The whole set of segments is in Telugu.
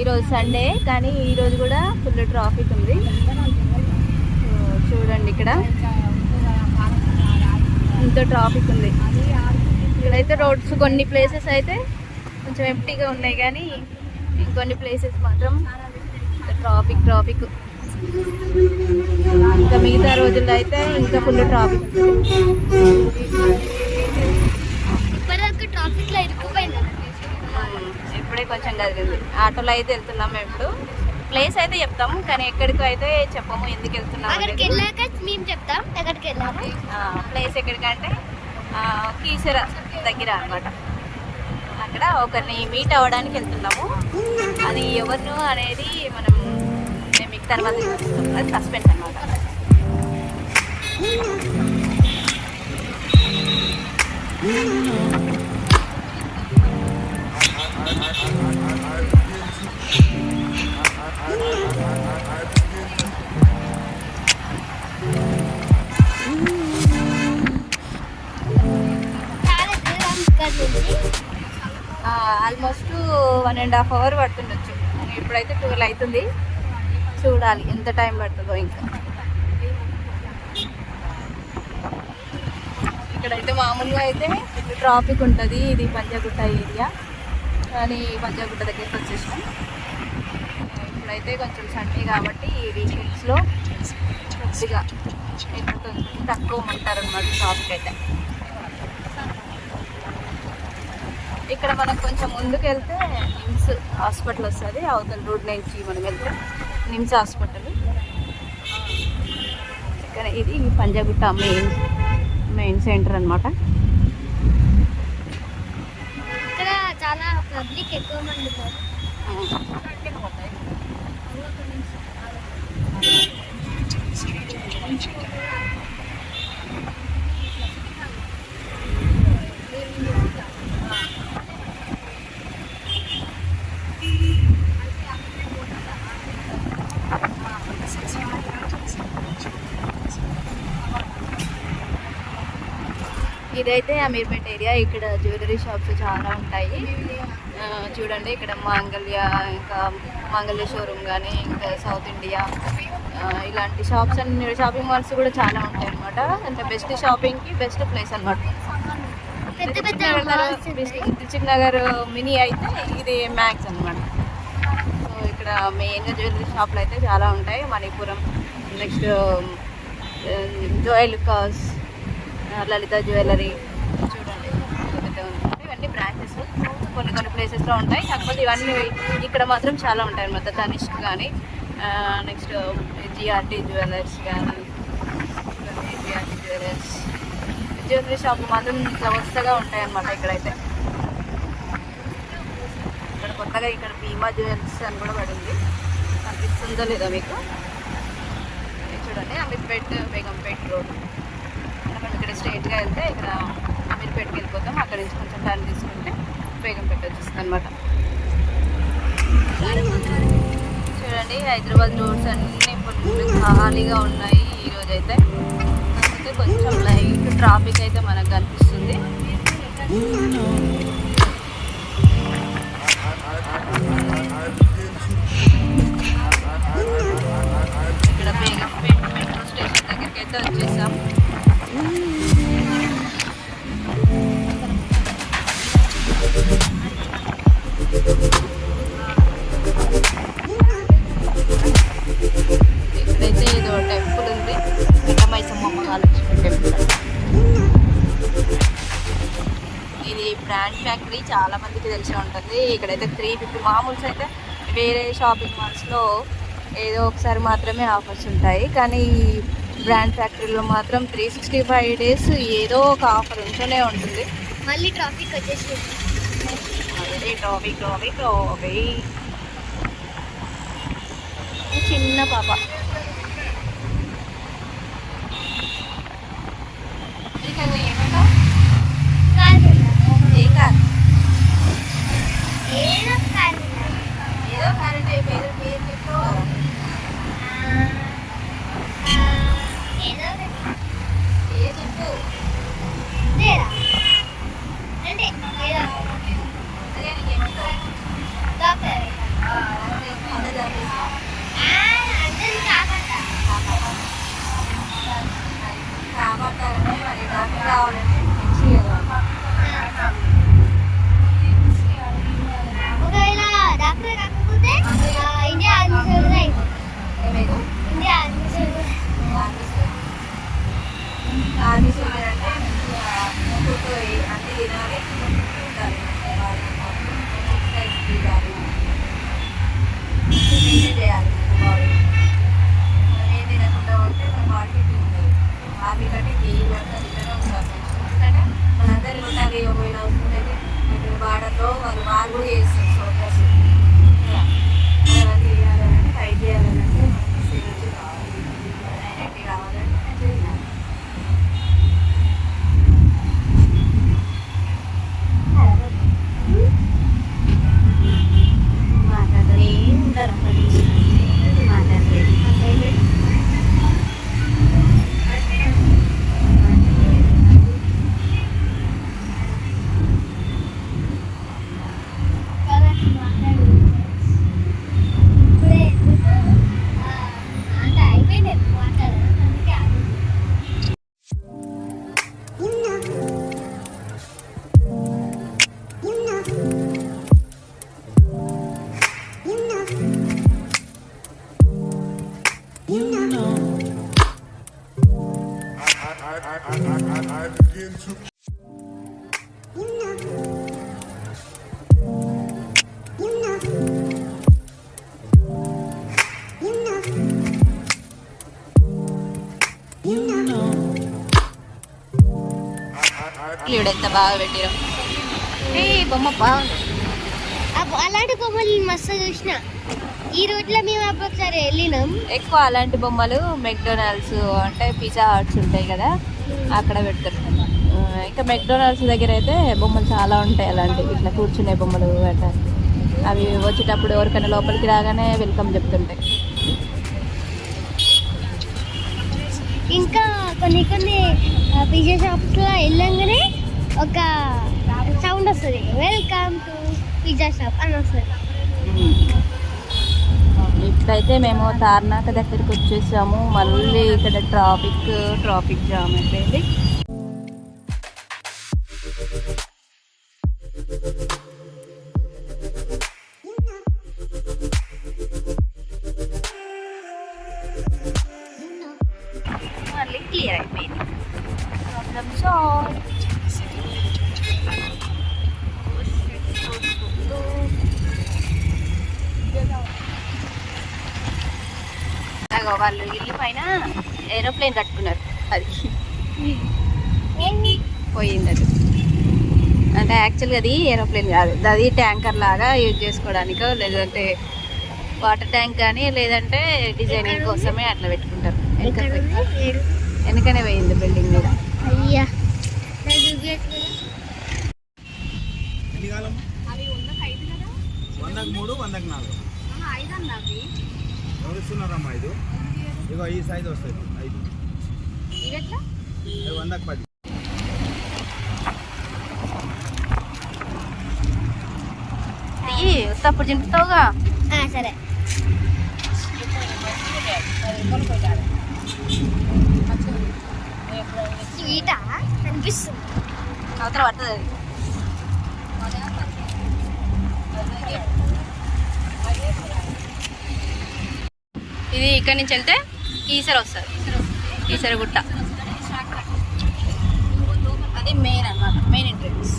ఈరోజు సండే కానీ ఈరోజు కూడా ఫుల్ ట్రాఫిక్ ఉంది. చూడండి ఇక్కడ. ఇంత ట్రాఫిక్ ఉంది. ఇక్కడైతే రోడ్స్ కొన్ని ప్లేసెస్ అయితే కొంచెం ఎంప్టీగా ఉన్నాయి కానీ ఇంకొన్ని ప్లేసెస్ మాత్రం ట్రాఫిక్ ట్రాఫిక్ ఇంకా మిగతా రోజుల్లో అయితే ఇంకా ఫుల్ ట్రాఫిక్ ఇప్పటిదాకా ట్రాఫిక్లో ఇరుక్కుపోయింది ఇప్పుడే కొంచెం కదిలింది ఆటోలో అయితే వెళ్తున్నాం మేము ఇప్పుడు. ప్లేస్ అయితే చెప్తాము కానీ ఎక్కడికి అయితే చెప్పము ఎందుకు వెళ్తున్నాము అక్కడికి అనేది. వెళ్ళాక మేము చెప్తాం ఎక్కడికి వెళ్ళాము. ప్లేస్ ఎక్కడికంటే కీసర దగ్గర అన్నమాట. అక్కడ ఒకరిని మీట్ అవ్వడానికి వెళ్తున్నాము. అది ఎవరు అనేది మనం నేను మీకు తర్వాత చూపిస్తాం అది సస్పెన్స్ అనమాట నుంచి almost one and half hour పడుతుండొచ్చు. ఇప్పుడైతే ట్వెల్వ్ అవుతుంది చూడాలి ఎంత టైం పడుతుందో ఇంకా. ఇక్కడైతే మామూలుగా అయితే ట్రాఫిక్ ఉంటుంది. ఇది పంజాగుట్ట ఏరియా కానీ పంజాగుట్ట దగ్గరికి వచ్చేసాం ఇప్పుడైతే కొంచెం సండే కాబట్టి ఈ వీకెండ్స్లో కొద్దిగా ఇక్కడ కొంచెం తక్కువ ఉంటారు అనమాట అయితే. ఇక్కడ మనం కొంచెం ముందుకు వెళ్తే నిమ్స్ హాస్పిటల్ వస్తుంది. అవతల రోడ్ నుంచి మనం వెళ్తే నిమ్స్ హాస్పిటల్. ఇక్కడ ఇది పంజాగుట్ట మెయిన్ మెయిన్ సెంటర్ అనమాట ఇక్కడ చాలా పబ్లిక్ ఎక్కువ మంది ఉన్నారు ఇదైతే అమీర్పేట్ ఏరియా ఇక్కడ జ్యువెలరీ షాప్స్ చాలా ఉంటాయి. ఆ, చూడండి ఇక్కడ మాంగళ్య ఇంకా మాంగళ్య షోరూమ్ కానీ ఇంకా సౌత్ ఇండియా ఇలాంటి షాప్స్ అన్ని షాపింగ్ మాల్స్ కూడా చాలా ఉంటాయి అనమాట అంటే బెస్ట్ షాపింగ్కి బెస్ట్ ప్లేస్ అనమాట పెద్ద. దిల్చిక్ నగర్ మినీ అయితే ఇది మ్యాక్స్ అనమాట సో ఇక్కడ మెయిన్గా జ్యువెలరీ షాప్లు అయితే చాలా ఉంటాయి. Manipuram next Joyalukkas Lalitha jewellery చూడండి పెద్దగా ఉంది. ఇవన్నీ బ్రాంచెస్ కొన్ని కొన్ని ప్లేసెస్లో ఉంటాయి. కాకపోతే ఇవన్నీ ఇక్కడ మాత్రం చాలా ఉంటాయి అనమాట తనిష్క్ కానీ నెక్స్ట్ జిఆర్టీ జ్యువెలర్స్ కానీ జిఆర్టీ జ్యువెలర్స్ జ్యువెలరీ షాప్ మాత్రం ఇట్లా వరుసగా ఉంటాయి అనమాట ఇక్కడైతే. ఇక్కడ కొత్తగా ఇక్కడ భీమా జ్యువెలర్స్ అని కూడా పడింది కనిపిస్తుందో లేదో మీకు. చూడండి అమీర్పేట్ బేగంపేట్ రోడ్. మనం ఇక్కడ స్ట్రైట్గా వెళ్తే ఇక్కడ అమీర్పేట్కి వెళ్ళిపోతాం. అక్కడ నుంచి కొంచెం టర్న్ తీసుకుంటే ఉపయోగం పెట్టచ్చు అనమాట చూడండి హైదరాబాద్ రోడ్స్ అన్నీ ఇప్పుడు ఖాళీగా ఉన్నాయి ఈరోజు అయితే కాకపోతే కొంచెం లైట్ ట్రాఫిక్ అయితే మనకు కనిపిస్తుంది. ఇక్కడైతే త్రీ ఫిఫ్టీ మామూలుస్ అయితే వేరే షాపింగ్ మాల్స్లో ఏదో ఒకసారి మాత్రమే ఆఫర్స్ ఉంటాయి. కానీ ఈ బ్రాండ్ ఫ్యాక్టరీలో మాత్రం త్రీ సిక్స్టీ ఫైవ్ డేస్ ఏదో ఒక ఆఫర్ ఉంటూనే ఉంటుంది. మళ్ళీ ట్రాఫిక్ వచ్చేసి ట్రాఫిక్ ట్రాఫిక్ చిన్న పాప. ఎంత బాగా పెట్టారు ఏ బొమ్మ బాగుంది. అలాంటి బొమ్మలు మస్తు చూసిన. ఈ రోడ్లో మేము ఒకసారి వెళ్ళినాం. ఎక్కువ అలాంటి బొమ్మలు మెక్డొనాల్డ్స్ అంటే పిజ్జా హట్స్ ఉంటాయి కదా అక్కడ పెడతారు. ఇంకా మెక్డొనాల్డ్స్ దగ్గర అయితే బొమ్మలు చాలా ఉంటాయి అలాంటివి ఇట్లా కూర్చునే బొమ్మలు అట్లా అవి వచ్చేటప్పుడు ఎవరికైనా లోపలికి రాగానే వెల్కమ్ చెప్తుంటాయి. ఇంకా కొన్ని కొన్ని పిజ్జా షాప్స్లో వెళ్ళంగానే ఒక సౌండ్ వస్తుంది. వెల్కమ్ టు పిజ్జా షాప్ అని వస్తుంది. ఇప్పుడైతే మేము తార్నాక దగ్గరికి వచ్చేసాము. మళ్ళీ ఇక్కడ ట్రాఫిక్ ట్రాఫిక్ జామ్ అయిపోయింది. యాక్చువల్గా అది ఏరోప్లేన్ కాదు. అది ట్యాంకర్ లాగా యూజ్ చేసుకోవడానికో లేదంటే వాటర్ ట్యాంక్ కానీ లేదంటే డిజైనింగ్ కోసమే అట్లా పెట్టుకుంటారు. వెనక వెనకనే పోయింది బిల్డింగ్ మీద అయ్యా. నాకు చూపించచ్చు కదా ఎన్ని కాలం వందకు మూడు వందకు నాలుగు. ఎవరు ఇస్తున్నారమ్మా ఐదు? ఇగో ఈ సైజు వస్తుంది ఐదు. ఇది వందకు పది. అయ్యి ఉత్తప్పుడు చింపుతావుగా? సరే. స్వీటా అనిపిస్తుంది అవతల పడుతుంది. అది ఇది ఇక్కడి నుంచి వెళ్తే ఈసర వస్తుంది. ఈసర గుట్ట. అది మెయిన్ అన్నమాట. మెయిన్ ఎంట్రన్స్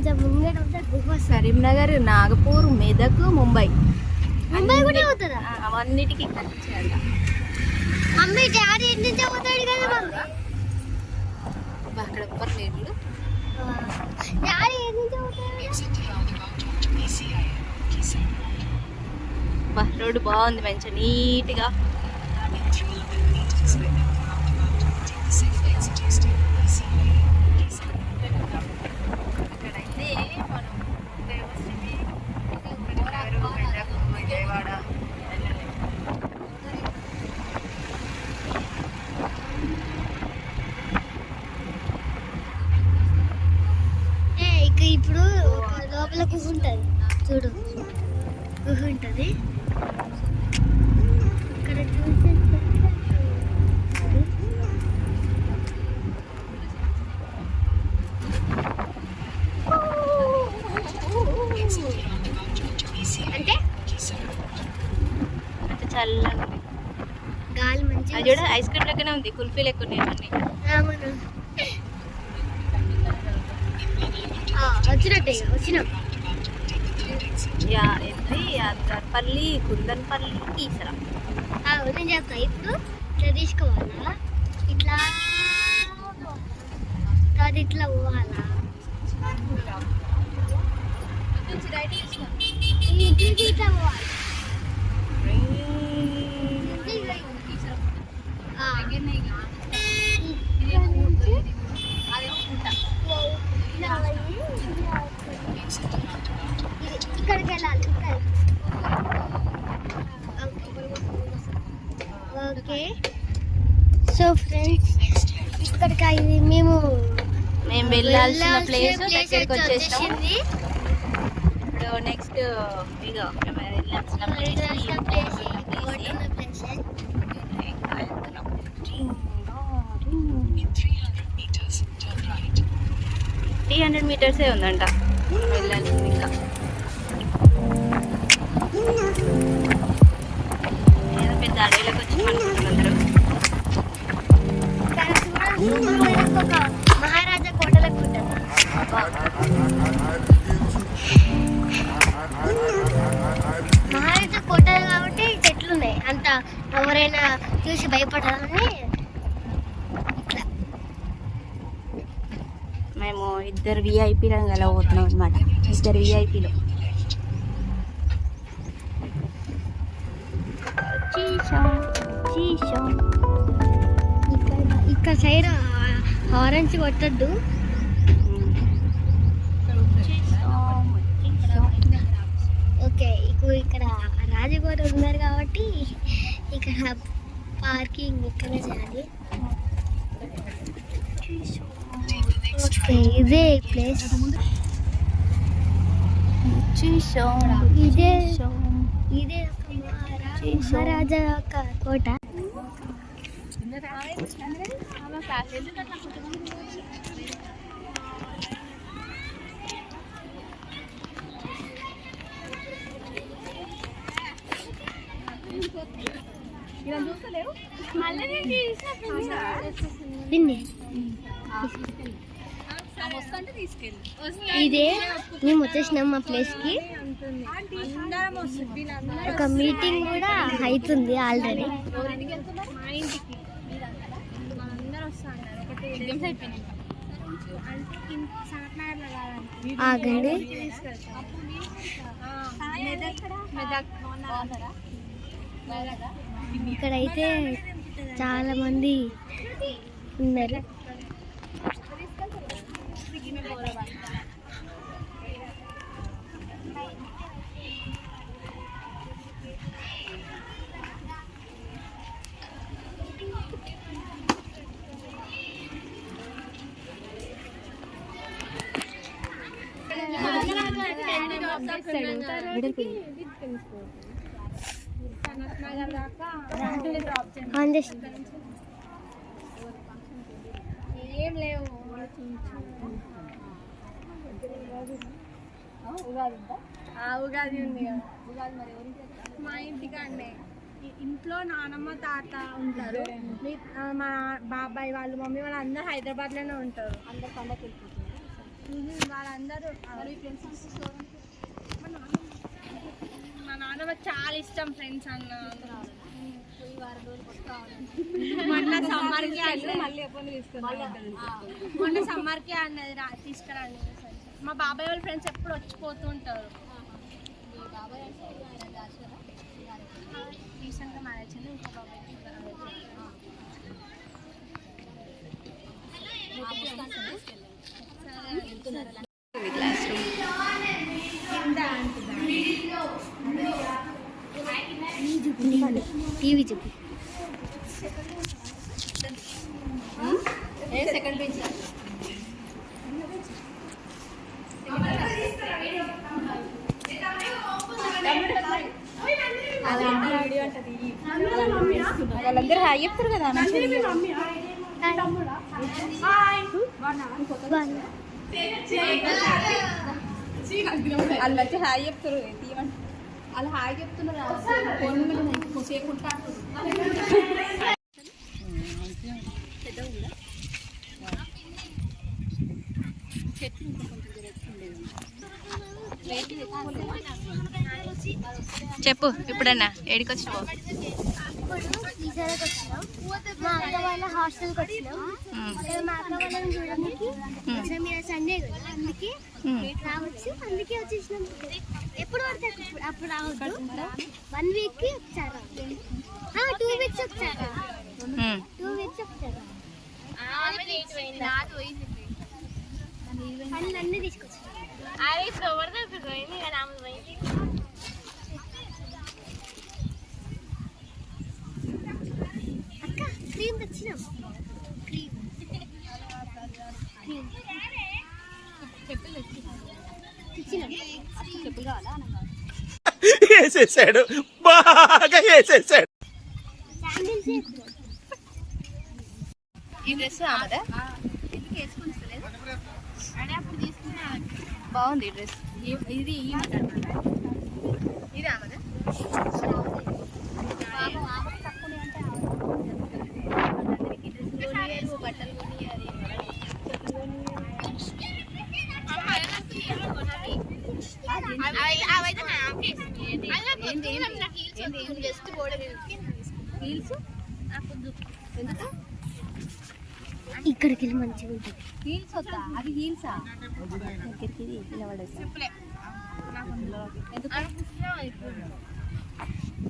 కొంచెం ముంగట గుహ కరీంనగర్ నాగపూర్ మెదక్ ముంబై. ముంబై కూడా అవుతుందా అవన్నిటికీ కనిపించాలి మమ్మీ డాడీ నుంచి అవుతాడు కదా మమ్మీ? అక్కడ లేరు. డాడీ నుంచి అవుతాడు రోడ్డు బాగుంది మంచిగా నీట్గా అక్కడైతే మనం దేవశ్రీ విజయవాడ ఏ ఇక ఇప్పుడు ఒక లోపల గుహ ఉంటుంది చూడు. గుహ ఉంటుంది ఇక్కడ చూసి అంటే అంటే చల్లగా గాలి అది చూడ ఐస్ క్రీమ్ లెక్కనే ఉంది. కుల్ఫీ లెక్క ఉన్నాయి అన్నీ. వచ్చినట్టే వచ్చినాం. యా ఏంటి యాదర్పల్లి కుందన్పల్లి కీసరా ఆ, నేను చెప్తా. ఇప్పుడు ఇట్లా తీసుకోవాలా? ఇట్లా అది ఇట్లా పోవాలా? ఇట్లా పోవాలి. Pues lunch, lunch, no play eso, next year con chest Pero next, digo, que me den lunch, no play eso y un poco de play meters de onda మహారాజా కోటలు కాబట్టి చెట్లు ఉన్నాయి అంత ఎవరైనా చూసి భయపడాలని మేము ఇద్దరు విఐపీలు అలా పోతున్నాం అనమాట ఇద్దరు విఐపీలు ఇక్కడ సైడ్ ఆరెంజ్ కొట్టద్దు ఓకే ఇప్పుడు ఇక్కడ రాజగోడ ఉన్నారు కాబట్టి ఇక్కడ పార్కింగ్ ఇక్కడ చేయాలి. ఓకే ఇదే ప్లేస్. ఇదే ఇదే మహారాజా యొక్క కోట. దీన్ని ఇదే మేము వచ్చేసినాం మా ప్లేస్కి. ఒక మీటింగ్ కూడా అవుతుంది ఆల్రెడీ ఆగండి. ఇక్కడైతే చాలా మంది ఉన్నారు ఆన్ ఏం లేవు ఆ, ఉగాది ఉంది మా ఇంటికాడనే ఇ- ఇంట్లో నానమ్మ తాత ఉంటారు. మీ- బాబాయ్ వాళ్ళు మమ్మీ వాళ్ళు అందరూ హైదరాబాద్లోనే ఉంటారు అందరు పండగ వాళ్ళందరూ నాన్నమ్మ చాలా ఇష్టం ఫ్రెండ్స్ అన్న. మొన్న సమ్మర్కి మళ్ళీ మొన్న సమ్మర్కి అన్నది రా తీసుకురండి. మా బాబాయ్ వాళ్ళ ఫ్రెండ్స్ ఎప్పుడు వచ్చిపోతూ ఉంటారు రీసెంట్గా మ్యారేజ్ అయింది ఇంకో బాబాయ్కి క్లాస్ టీవీ చూపి ఏ సెకండ్ బెంచ్ వాళ్ళందరూ హాయ్ చెప్తారు కదా వాళ్ళు వచ్చి హాయ్ చెప్తారు. అలా హాయ్ చెప్తున్నారు సేపు ఉంటా చెప్పు ఇప్పుడన్నా ఏడికొచ్చిపో ఇప్పుడు ఈసారికి వచ్చినాం మా అక్క వాళ్ళ హాస్టల్కి వచ్చినాం. మా అక్క వాళ్ళని చూడడానికి వచ్చినాం. సండే కదా అందుకే రావచ్చు. అందుకే వచ్చేసినాం. ఎప్పుడు పడితే అప్పుడు రావద్దు. వన్ వీక్కి వచ్చారా టూ వీక్స్ వచ్చారా టూ వీక్స్ వచ్చారా పనులు అన్నీ తీసుకొచ్చారు అరే ఇప్పుడు ఎవరు తప్పిపోయింది కదా ఆమె పోయింది అక్క క్రీమ్ తెచ్చినాం? క్రీమ్. క్రీమ్. తెచ్చినాం? చెప్పులు కావాలా? వేసేసాడు. బాగా వేసేసాడు. ఈ డ్రెస్ ఆమెదా? బాగుంది ఈ డ్రెస్. ఇది ఈ ఇది ఆమెదా? ఇక్కడికి వెళ్ళి మంచిగా ఉంటుంది హీల్స్ వస్తా అది హీల్సా దగ్గరికి ఇలా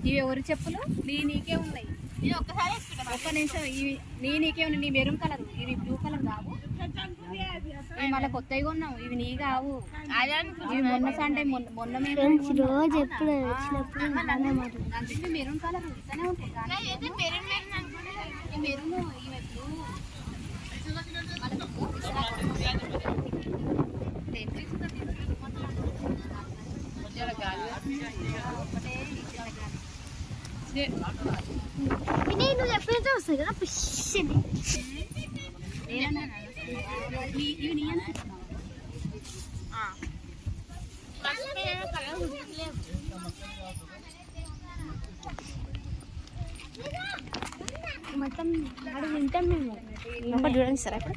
ఇవి ఎవరు చెప్పులు నీ నీకే ఉన్నాయి ఒక్కసారి ఒక్క నిమిషం ఇవి నీ నీకే ఉన్నాయి నీ మెరూన్ కలర్. ఇవి బ్లూ కలర్ కావు మళ్ళీ ఇవి నీ కావు. ఇవి మొన్న సండే మొన్న మొన్న మేము ఫ్రెండ్స్ రోజు ఎప్పుడు వచ్చినప్పుడు అలానే మాట్లాడు అందుకే మెరూన్ కలర్ ఇస్తూనే ఉంటాయి కానీ. ఈ మెరూన్ ఇవి బ్లూ వినయ్ నువ్వు ఎప్పుడైతే వస్తాయి కదా? పిష్ అని. మొత్తం ఆడ వింటాం మేము. నంబర్ చూడండి సార్ అక్కడ.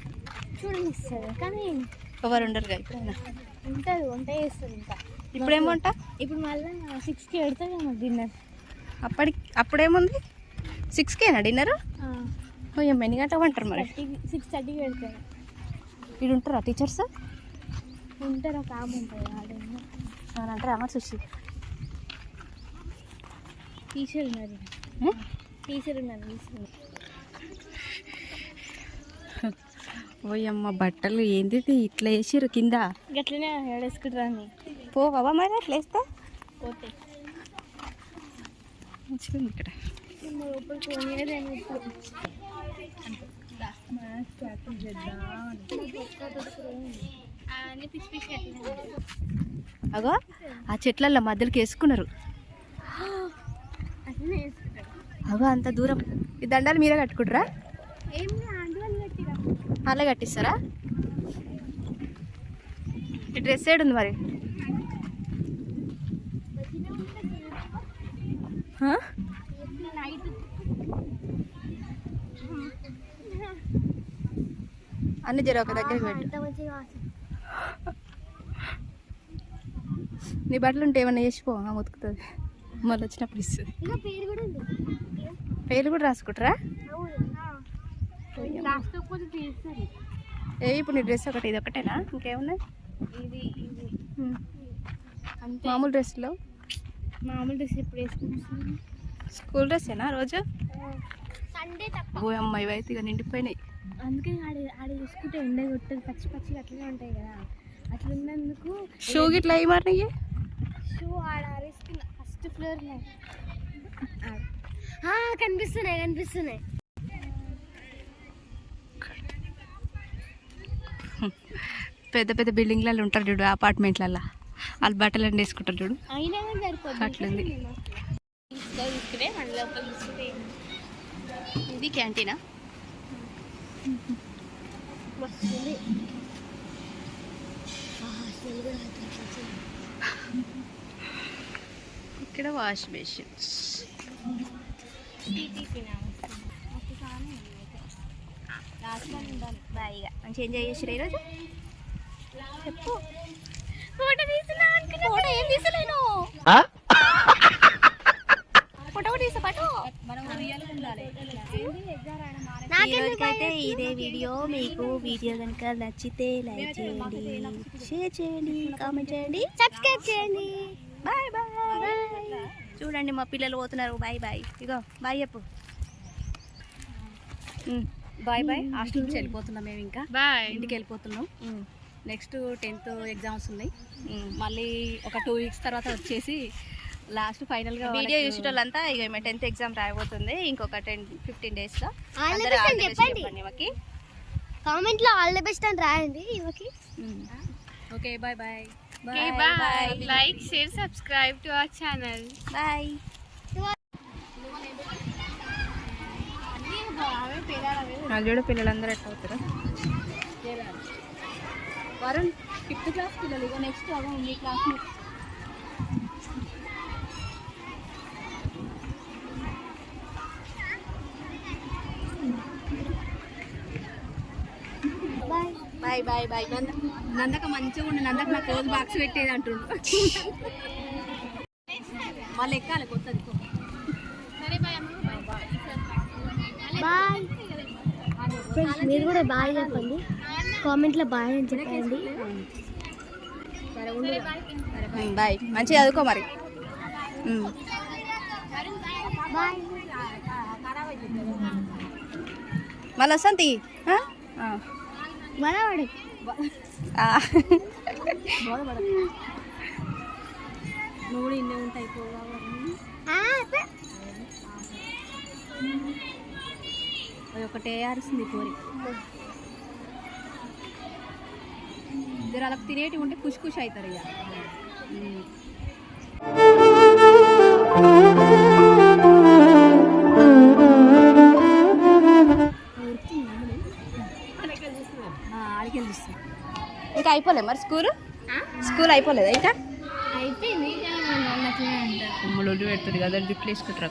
చూడండి ఇస్తారు కానీ ఎవరు ఉండరుగా ఇప్పుడైనా? ఉంటుంది వంట చేస్తుంది ఇంకా. ఇప్పుడేమంట? ఇప్పుడు మళ్ళీ సిక్స్కి పెడతాం కదా డిన్నర్. అప్పటికి అప్పుడేముంది? సిక్స్కేనా డిన్నర్? ఎన్ని గంటలకు అంటారు మరి. సిక్స్ థర్టీకి పెడతారు. వీడు ఉంటారా టీచర్స్ ఉంటారు ఒక ఆమె ఉంటుంది అని అంటారా అమ్మ చూసి? టీచర్ ఉన్నారు. టీచర్ ఉన్నారు టీచర్ ఓయమ్మ బట్టలు ఏంది? ఇట్లా వేసిర్రు కింద. గట్లనే ఏడేసుకుంటారు అని. పోవా మరి అట్లా వేస్తే? పోతే. మంచిగా ఇక్కడ. ఇప్పుడు అగో ఆ చెట్లల్లో మధ్యలోకి వేసుకున్నారు. అగో అంత దూరం. ఈ దండాలు మీరే కట్టుకుంటారా? అలా కట్టిస్తారా? ఈ డ్రెస్ ఏడుంది మరి? అన్ని జర ఒక దగ్గరికి పెట్టు. ఎంత మంచిగా వాసన. నీ బట్టలు ఉంటే ఏమన్నా చేసిపో ఆ ఉతుకుతుంది. మళ్ళీ వచ్చినప్పుడు ఇస్తుంది. పేర్లు కూడా రాసుకుంటారా? ఏ ఇప్పుడు నీ డ్రెస్ ఒకటి ఇది ఒకటేనా. అంతే. మామూలు డ్రెస్లో మామూలు డ్రెస్ ఎప్పుడు వేసుకుంటున్నాను స్కూల్ డ్రెస్సేనా రోజు? ఓ అమ్మాయి అయితే ఇక నిండిపోయినాయి. అందుకే ఆడ ఆడ చూసుకుంటే ఎండ కొట్టదు పచ్చి పచ్చిగా అట్లనే ఉంటాయి కదా. అట్లా ఉన్నందుకు షూ గిట్లా అయ్యి మరి నీకు? షూ ఆడ ఆరేసుకున్నా ఫస్ట్ ఫ్లోర్లో కనిపిస్తున్నాయి కనిపిస్తున్నాయి. పెద్ద పెద్ద బిల్డింగ్లలో ఉంటారు చూడు అపార్ట్మెంట్లలో వాళ్ళు బట్టలు అన్నీ వేసుకుంటారు చూడు. అయినా కానీ సరిపోతుంది అట్లుంది. ఇది క్యాంటీనా? వస్తుంది. ఇక్కడ వాష్ బేసిన్స్ బాయిగా మంచిగా ఎంజాయ్ చేసిరా ఈరోజు? చెప్పు. ఫోటో తీసినా అనుకున్నా ఫోటో ఏం తీసలేను ఫోటో తీసా పట్టు మనం ఉండాలి. ఈ రోజుకైతే ఇదే వీడియో. మీకు వీడియో కనుక నచ్చితే లైక్ చేయండి షేర్ చేయండి కామెంట్ చేయండి. సబ్స్క్రైబ్ చేయండి. Bye bye. చూడండి మా పిల్లలు పోతున్నారు. Bye bye. ఇగో బాయ్ చెప్పు. Bye bye. హాస్టల్ నుంచి వెళ్ళిపోతున్నాం మేము ఇంకా. బాయ్. ఇంటికి వెళ్ళిపోతున్నాం. నెక్స్ట్ టెన్త్ ఎగ్జామ్స్ ఉన్నాయి. మళ్ళీ ఒక టూ వీక్స్ తర్వాత వచ్చేసి లాస్ట్ ఫైనల్గా వీడియో చూసేటోళ్ళంతా ఇక ఈమె టెన్త్ ఎగ్జామ్ రాయబోతుంది. ఇంకొక టెన్ ఫిఫ్టీన్ డేస్లో All the అందరూ అని the best చెప్పండి. ఈమెకి. కామెంట్లో ఆల్ ద బెస్ట్ అని రాయండి ఇవకి okay bye bye. Okay, bye. Like, share, subscribe to our channel. బాయ్. చూడు పిల్లలందరూ ఎట్లా అవుతారు? వరుణ్ ఫిఫ్త్ క్లాస్ పిల్లలు. ఇక నెక్స్ట్ అదే ఉంది class bye bye bye bye Nanda Nandaka మంచిగా ఉండి నందక నాకు రోజు బాక్స్ పెట్టేది అంటుండు. వాళ్ళు ఎక్కాలి కొత్తది బాయ్. ఫ్రెండ్స్ మీరు కూడా బాయ్ చెప్పండి. కామెంట్లో బాయ్ అని చెప్పండి. బాయ్. మంచిగా చదువుకో మరి. మళ్ళీ వస్తాను తీ ఆ? ఆ. మనవాడు ఆ. నువ్వు కూడా ఇన్నే ఉంటాయి అది. ఒకటే అరుస్తుంది కోరి. ఇద్దరు అలా తినేటి ఉంటే కుష్ కుష్ అవుతారు ఇక. అయిపోలే మరి స్కూల్? స్కూల్ అయిపోలేదా ఇంకా? అయిపోయింది పెడుతుంది కదా జుట్లు వేసుకుంటారు